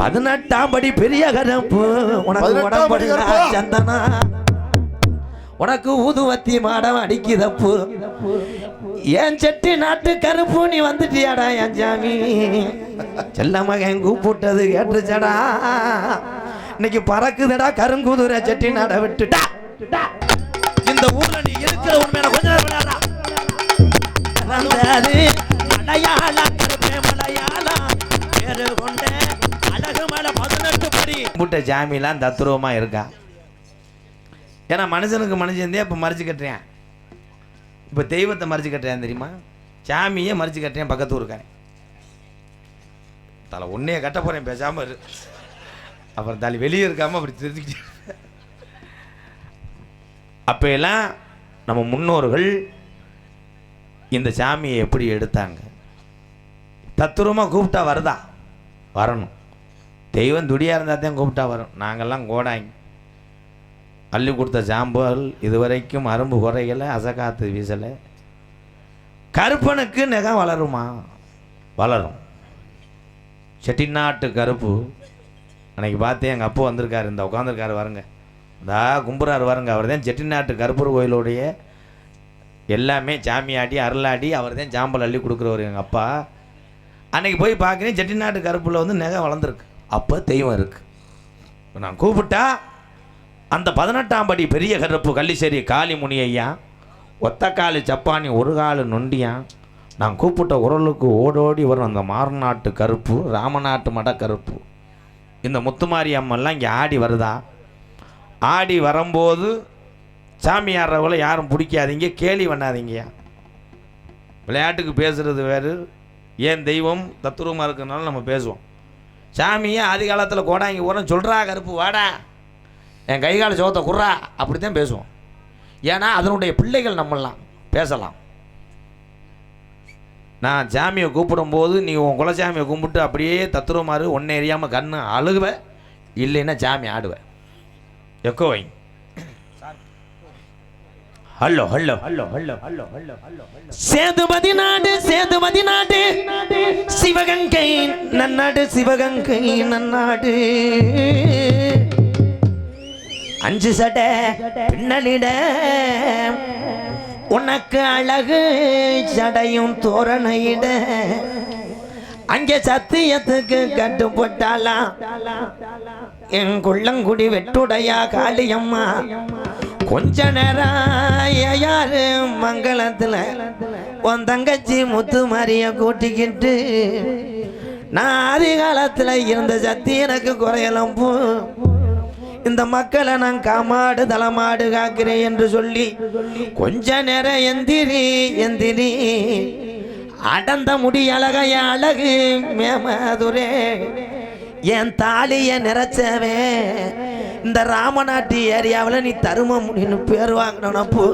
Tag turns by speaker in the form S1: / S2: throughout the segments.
S1: பதினெட்டாம் படி பெரிய கருப்பு. உனக்கு
S2: பதினெட்டாம் படி
S1: உடம்படுகிறா
S2: கருப்பா?
S1: சந்தனா. உனக்கு ஊதுவத்தி மாடம் அடிக்குதப்பு ஏன் செட்டி நாட்டு கருப்பு? நீ வந்துட்டியாடா என் சாமி? செல்ல மகன் கூப்பிட்டது கேட்டுச்சடா. இன்னைக்கு பறக்குதுடா கருங்குதிரை செட்டி நாட விட்டுட்டா. இந்த ஊர்ல நீ இருக்கிற உண்மையான கொஞ்ச நேரம் கூப்பிட்ட முட்டை ஜாமிலாம் இருக்கா? ஏன்னா மனுஷனுக்கு மனுஷன் இப்போ மறைச்சு கட்டுறேன். இப்போ தெய்வத்தை மறைச்சு கட்டுறேன் தெரியுமா? சாமியே மறைச்சு கட்டுறேன் பக்கத்து ஊருக்காரன். தலை ஒன்றையே கட்ட போகிறேன் பேசாம இரு. அப்புறம் தலை வெளியே இருக்காம அப்படி தெரிஞ்சுக்கிட்டு அப்போ எல்லாம் நம்ம முன்னோர்கள் இந்த சாமியை எப்படி எடுத்தாங்க? தத்துரூபமாக கூப்பிட்டா வருதா? வரணும். தெய்வம் துடியாக இருந்தால் தான் கூப்பிட்டா வரும். நாங்கள்லாம் கோடாங்க அள்ளி கொடுத்த சாம்பல் இதுவரைக்கும் அரும்பு குறைகளை அசகாத்து வீசலை. கருப்பனுக்கு நெகம் வளருமா? வளரும். செட்டிநாட்டு கருப்பு. அன்னைக்கு பார்த்தேன் எங்கள் அப்பா வந்திருக்காரு. இந்த உட்காந்துருக்காரு வருங்க இந்தா கும்புறார் வருங்க அவர் தான் செட்டிநாட்டு கருப்பூர் கோயிலுடைய எல்லாமே சாமியாடி அருளாடி அவர் தான் சாம்பல் அள்ளி கொடுக்குறவர் எங்கள் அப்பா. அன்னைக்கு போய் பார்க்குறேன் செட்டிநாட்டு கருப்பில் வந்து நெகை வளர்ந்துருக்கு. அப்போ தெய்வம் இருக்குது நான் கூப்பிட்டா அந்த பதினெட்டாம் படி பெரிய கருப்பு கள்ளிச்சேரி காளிமுனி ஐயா ஒத்த காலு சப்பானி ஒரு காலு நொண்டியான் நான் கூப்பிட்ட உரலுக்கு ஓடோடி வரும் அந்த மாறுநாட்டு கருப்பு ராமநாட்டு மட கருப்பு. இந்த முத்துமாரி அம்மெல்லாம் இங்கே ஆடி வருதா? ஆடி வரும்போது சாமி ஆடுறவங்கள யாரும் பிடிக்காதீங்க கேலி பண்ணாதீங்கயா விளையாட்டுக்கு பேசுகிறது வேறு. ஏன் தெய்வம் தத்துருவமாக இருக்கிறதுனால நம்ம பேசுவோம். சாமியே ஆதி காலத்தில் கோடாங்கி ஊரம் சொல்கிறா கருப்பு வாடா. என் கை கால சோத்தை குர்றா அப்படி தான் பேசுவோம். ஏன்னா அதனுடைய பிள்ளைகள் நம்மளாம் பேசலாம். நான் சாமியை கூப்பிடும்போது நீ உன் குலசாமியை கும்பிட்டு அப்படியே தத்துருமாறு ஒன்றை எரியாமல் கண்ணு அழுகுவ இல்லைன்னா சாமி ஆடுவ. எக்கோ வைங்க hello hello hello hello hello hello hello Sethupathi நாடு சேதுபதி நாடு. சிவகங்கை நன்னாடு சிவகங்கை நன்னாடு. அஞ்சு சடை பின்னலிட. உனக்கு அழகு சடையும் தோரணையிட. அங்கே சத்தியத்துக்கு கட்டுப்பட்டாலாம் என் குள்ளங்குடி வெட்டுடையா காளியம்மா. கொஞ்ச நேரம் யாரு மங்களத்துல உன் தங்கச்சி முத்து மாரிய கூட்டிக்கிட்டு நான் ஆதி இருந்த சக்தி எனக்கு குறையலாம் போ. இந்த மக்களை நான் காமாடு தளமாடு காக்கிறேன் என்று சொல்லி கொஞ்ச நேரம் எந்திரி எந்திரி. அடந்த முடி அழகைய அழகு மேமதுரே. என் தாலிய நிறைச்சவே இந்த ராமநாட்டு ஏரியாவில் நீ தரும முடின்னு பேர் வாங்கினப்போ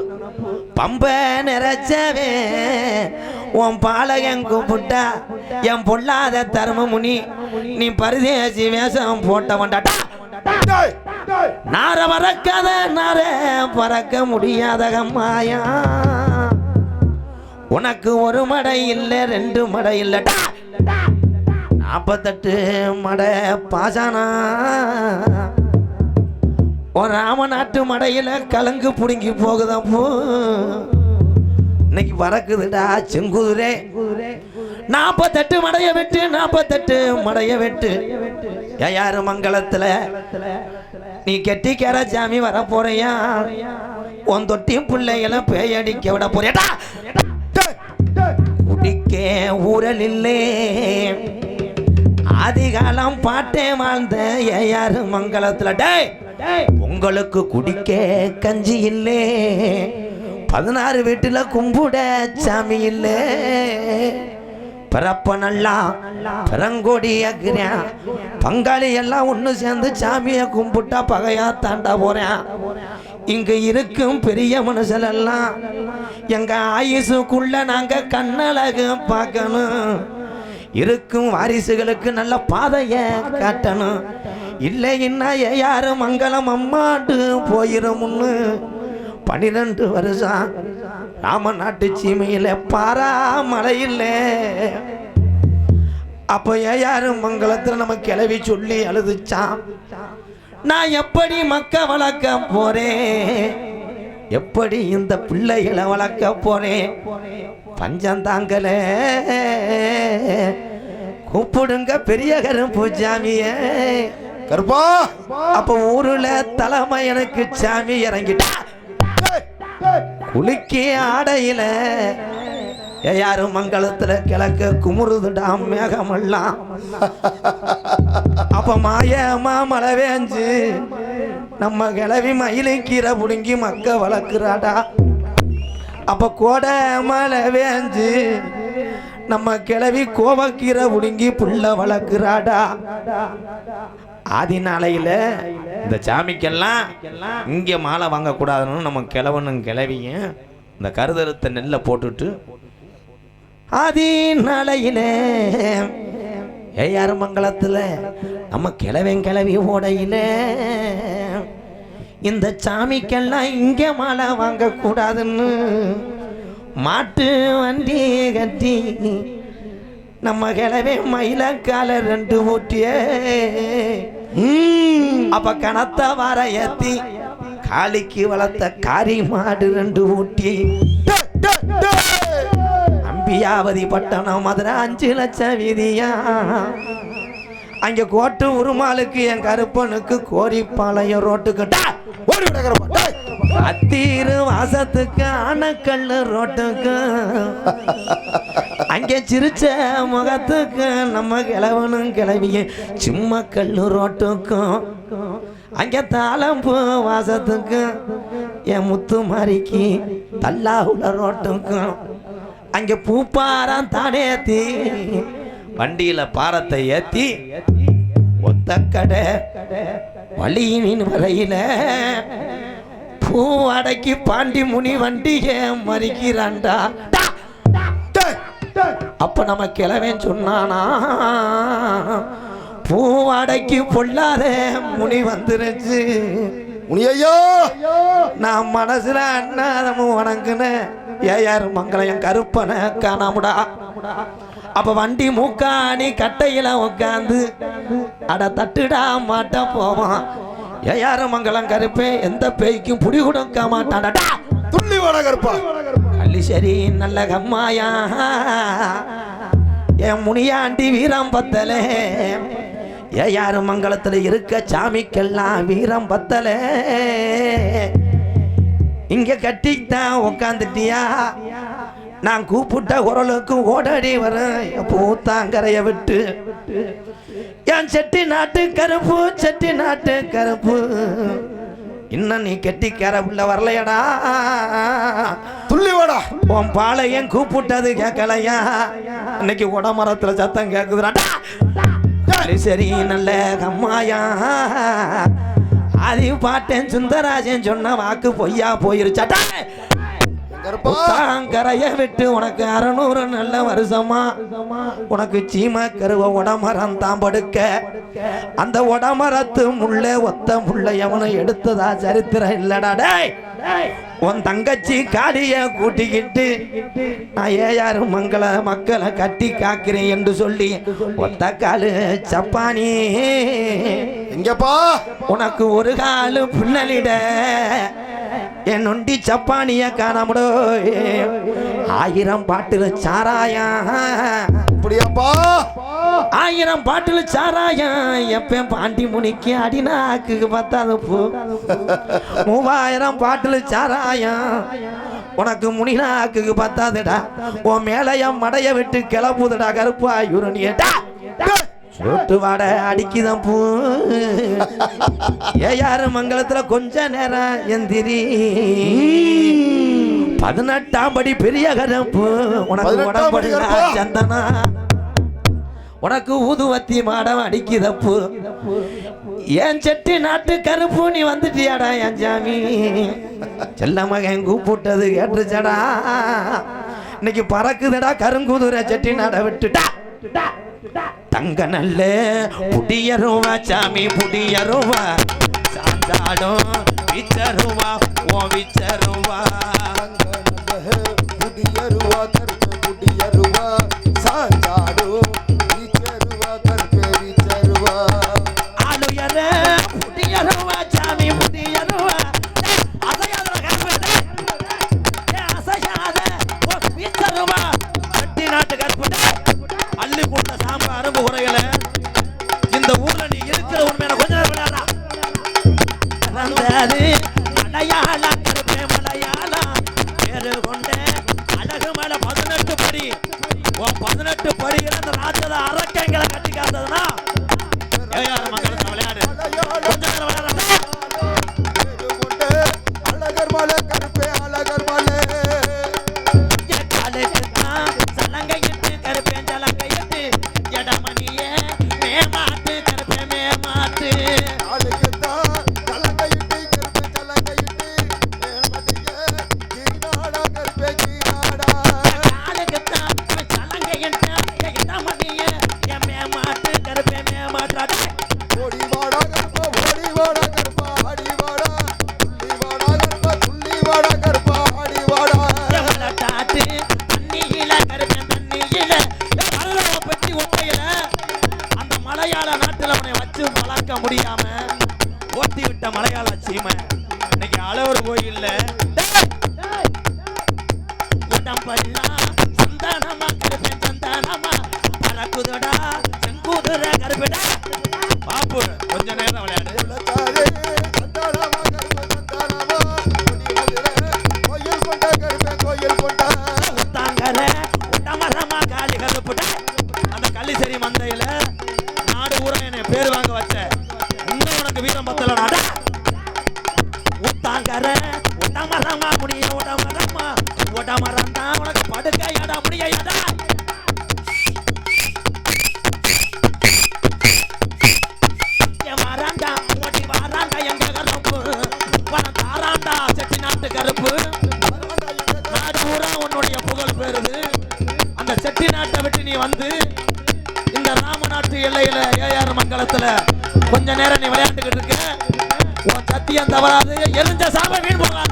S1: பம்ப நிறைச்சவே. உன் பாலகன் கூப்பிட்டா என் பொல்லாத தரும முனி நீ பரதேசி வேஷம் போட்டவன்டாட்டா
S2: டேய், டேய்.
S1: நார பறக்காத நார பறக்க முடியாத மாயா உனக்கு ஒரு மடை இல்லை ரெண்டு மடை இல்லடா நாற்பத்தெட்டு மடை பாசானா உன் ராமநாட்டு மடையில கலங்கு புடுங்கி போகுதப்போ இன்னைக்கு பறக்குதுடா செங்குதிரே. நாற்பத்தெட்டு மடைய வெட்டு நாற்பத்தெட்டு மடைய வெட்டு. யாரு மங்களத்துல? நீ கெட்டிக்கார சாமி வர போறியா? உன் தொட்டியும் பிள்ளைகளை பேயடிக்க விட போறியடா. குடிக்க ஊரல் இல்லே ஆதிகாலம் பாட்டே வாழ்ந்த யாரு மங்களத்துல? டே உங்களுக்கு குடிக்க கஞ்சி இல்லே. பதினாறு வீட்டுல கும்பிட சாமி இல்லே. பிறப்ப நல்லா பிறங்கோடி ஏக்குறேன் பங்காளி எல்லாம் ஒன்று சேர்ந்து சாமியை கும்பிட்டா பகையா தாண்டா போறேன். இங்க இருக்கும் பெரிய மனுஷனெல்லாம் எங்க ஆயுசுக்குள்ள நாங்க கண்ணழகு பார்க்கணும். இருக்கும் வாரிசுகளுக்கு நல்ல பாதைய காட்டணும். இல்லைன்னா யாரும் மங்களம் அம்மாட்டு போயிருமுன்னு? பன்னிரெண்டு வருஷம் ராம நாட்டு சீமையில் பாரா மலையில் அப்போ யாரும் மங்களத்தில் நம்ம கிளவி சொல்லி அழுதுச்சான் நான் எப்படி மக்க வளர்க்க போறேன்? எப்படி இந்த பிள்ளைகளை வளர்க்க போறேன்? பஞ்சம் தாங்கல. கூப்பிடுங்க பெரிய கருப்பு
S2: கருப்பா!
S1: அப்ப ஊருல தலைமை எனக்கு சாமி இறங்கிட்டா.
S2: டேய், டேய்.
S1: ஆடையில யாரும் மங்களத்துல கிழக்க குமுறுதுடா மேகமெல்லாம் அப்ப மாயமா மழை வேஞ்சு நம்ம கிளவி மயிலும் கீரை புடுங்கி மக்க வளர்க்குறாடா. அப்ப கோடை மழை வேஞ்சு நம்ம கிளவி கோவக்கீரை புடுங்கி புள்ள வளர்க்குறாடா. ஆதி நாளையில் இந்த சாமிக்கெல்லாம் இங்கே மாலை வாங்கக்கூடாதுன்னு நம்ம கிழவனும் கிளவியும் இந்த கருதறுத்த நெல்லை போட்டுட்டு ஆதி நாளையில ஏஆர் மங்கலத்தில் நம்ம கிழவன் கிளவி ஓடையில இந்த சாமிக்கெல்லாம் இங்கே மாலை வாங்கக்கூடாதுன்னு மாட்டு வண்டி கட்டி நம்ம கிளவே மயிலக்கால ரெண்டு ஊட்டியே அப்ப கணத்த வர ஏத்தி காளிக்கு வளர்த்த காரி மாடு ரெண்டு ஊட்டி. அம்பியாவதி பட்டணம் மதுரை அஞ்சு லட்சம் வீதியா. அங்க கோட்டு உருமாளுக்கு என் கருப்பனுக்கு கோரிப்பாளையம் ரோட்டுக்கு.
S2: ஓடி விட
S1: அத்தீரு வாசத்துக்கு அணக்கல்லு ரோட்டுக்கு. அங்கே சிரிச்ச முகத்துக்கு நம்ம கிழவனும் கிளவிய சும்மா கல்லு ரோட்டுக்கும். அங்கே தாளம்பூ வாசத்துக்கும் என் முத்து மாறிக்கு தல்லாவுல ரோட்டுக்கும். அங்கே பூப்பாரம் தானேத்தி வண்டியில பாரத்தை ஏத்தி ஒத்த கடை வழியின் வரையில பூ அடக்கி பாண்டி முனி வண்டியை மறிக்கிறான்டா. அப்ப நம்ம கிழவன் சொன்னானா பூ அடக்கி பொல்லாத முனி வந்துருச்சு.
S2: முனியையோ!
S1: நான் மனசுல அண்ணாதமும் வணங்குன ஏயார் மங்களம் கருப்பனை காணாமுடா? அப்ப வண்டி மூக்காணி கட்டையில உட்காந்து அட தட்டுடா மாட்ட போவான். ஏயார் மங்களம் கருப்பே? எந்த பேய்க்கும் புடி கொடுக்க மாட்டான்டா
S2: துள்ளி வாடா கருப்பா.
S1: கள்ளிசரி நல்ல கம்மாயா என் முனியாண்டி வீரம் பத்தலே. ஏ யாரு மங்களத்தில் இருக்க சாமிக்கெல்லாம் வீரம் பத்தலே. இங்க கட்டித்தான் உக்காந்துட்டியா? நான் கூப்பிட்ட குரலுக்கும் ஓடடி வரேன் பூத்தாங்கரைய விட்டு. என் செட்டி நாட்டு கருப்பு செட்டி நாட்டு கருப்பு. இன்னும் நீ கெட்டிக்கார உள்ள வரலையடா.
S2: துள்ளி வாடா.
S1: உன் பாளையம் கூப்பிட்டது கேட்கலையா இன்னைக்கு உடமரத்துல சத்தம் கேக்குதுடா. சரி சரி நல்ல கம்மாயா. அது பாட்டேன் சுந்தராஜன் சொன்ன வாக்கு பொய்யா போயிருச்சாட்டா கரைய விட்டு உனக்கு அறநூறு நல்ல வருஷமா? உனக்கு சீம கருவ உடமரம் தான் படுக்க. அந்த உடமரத்து முள்ள ஒத்த முள்ள எவனை எடுத்ததா சரித்திரம் இல்லடா டேய். உன் தங்கச்சி காளிய கூட்டிக்கிட்டு நான் ஏயாரு மங்கள மக்களை கட்டி காக்கிறேன் என்று சொல்லி ஒத்த காலு சப்பானி.
S2: எங்கப்பா?
S1: உனக்கு ஒரு காலு பின்னலிட. என் நொண்டி சப்பானிய காணாமடோ. ஆயிரம் பாட்டுல சாராயா
S2: அப்படியாப்பா?
S1: ஆயிரம் பாட்டுல சாராயம். எப்ப பாண்டி முனிக்கு அடிநாக்கு பத்தாது பூ. மூவாயிரம் பாட்டுல சாராயம். உனக்கு முனிநாக்கு பத்தாதுடா உன் மேலைய மடைய விட்டு கிளம்புதுடா கருப்பா யுரணியடா சோட்டு வாட அடிக்குதான் பூ. ஏயாரு மங்களத்துல கொஞ்ச நேரம் எந்திரி. பதினெட்டாம் படி பெரிய கருப்பு உனக்கு
S2: பதினெட்டாம் படி
S1: உடம்புல
S2: கருப்பா?
S1: சந்தனா. உனக்கு ஊதுவத்தி மாடம் அடிக்குதப்பு என் செட்டி நாட்டு கருப்பு நீ வந்துட்டியாடா என் சாமி? செல்ல மகன் கூப்பிட்டது கேட்டுச்சடா இன்னைக்கு பறக்குதுடா கருங்குதிரை செட்டி நட விட்டுட்டா. தங்க நல்ல புடியருவா சாமி புடியருவா. சாந்தாடும் விச்சருவா ஓ விச்சருவா.
S2: குடியருவா புடிய குடியருவா சாஞ்சாடு ஈச்சருவா
S1: மலையாள நாட்டில் அவனை வச்சு வளர்க்க முடியாம ஓட்டி விட்ட மலையாள சீமை. இன்னைக்கு அளவர் கோயில்ல டேய், உடம்பெல்லாம் சந்தானமா கருப்பேன் சந்தானமா. பறக்குதடா செங்குதுர கருப்படா. பாப்பு கொஞ்ச நேரம் விளையாடு. அந்த கள்ளிசரி மந்தையில இன்னும் உனக்கு வீரம் பத்தல நாடா முடிய உடமரமா உடமரம் தான் உனக்கு படுக்க எடா முடிய எடா ஓட்டி செட்டி கருப்பு. நாடு பூரா உன்னுடைய புகழ் பெறுது. அந்த செட்டி நாட்டை விட்டு நீ வந்து இந்த ராமநாட்டு எல்லையில ஏஆர் மங்கலத்துல கொஞ்ச நேரம் நீ விளையாண்டுக்கிட்டு இருக்க. உன் சத்தியம் தவறாது. எரிஞ்ச சாப வீண் போகாது.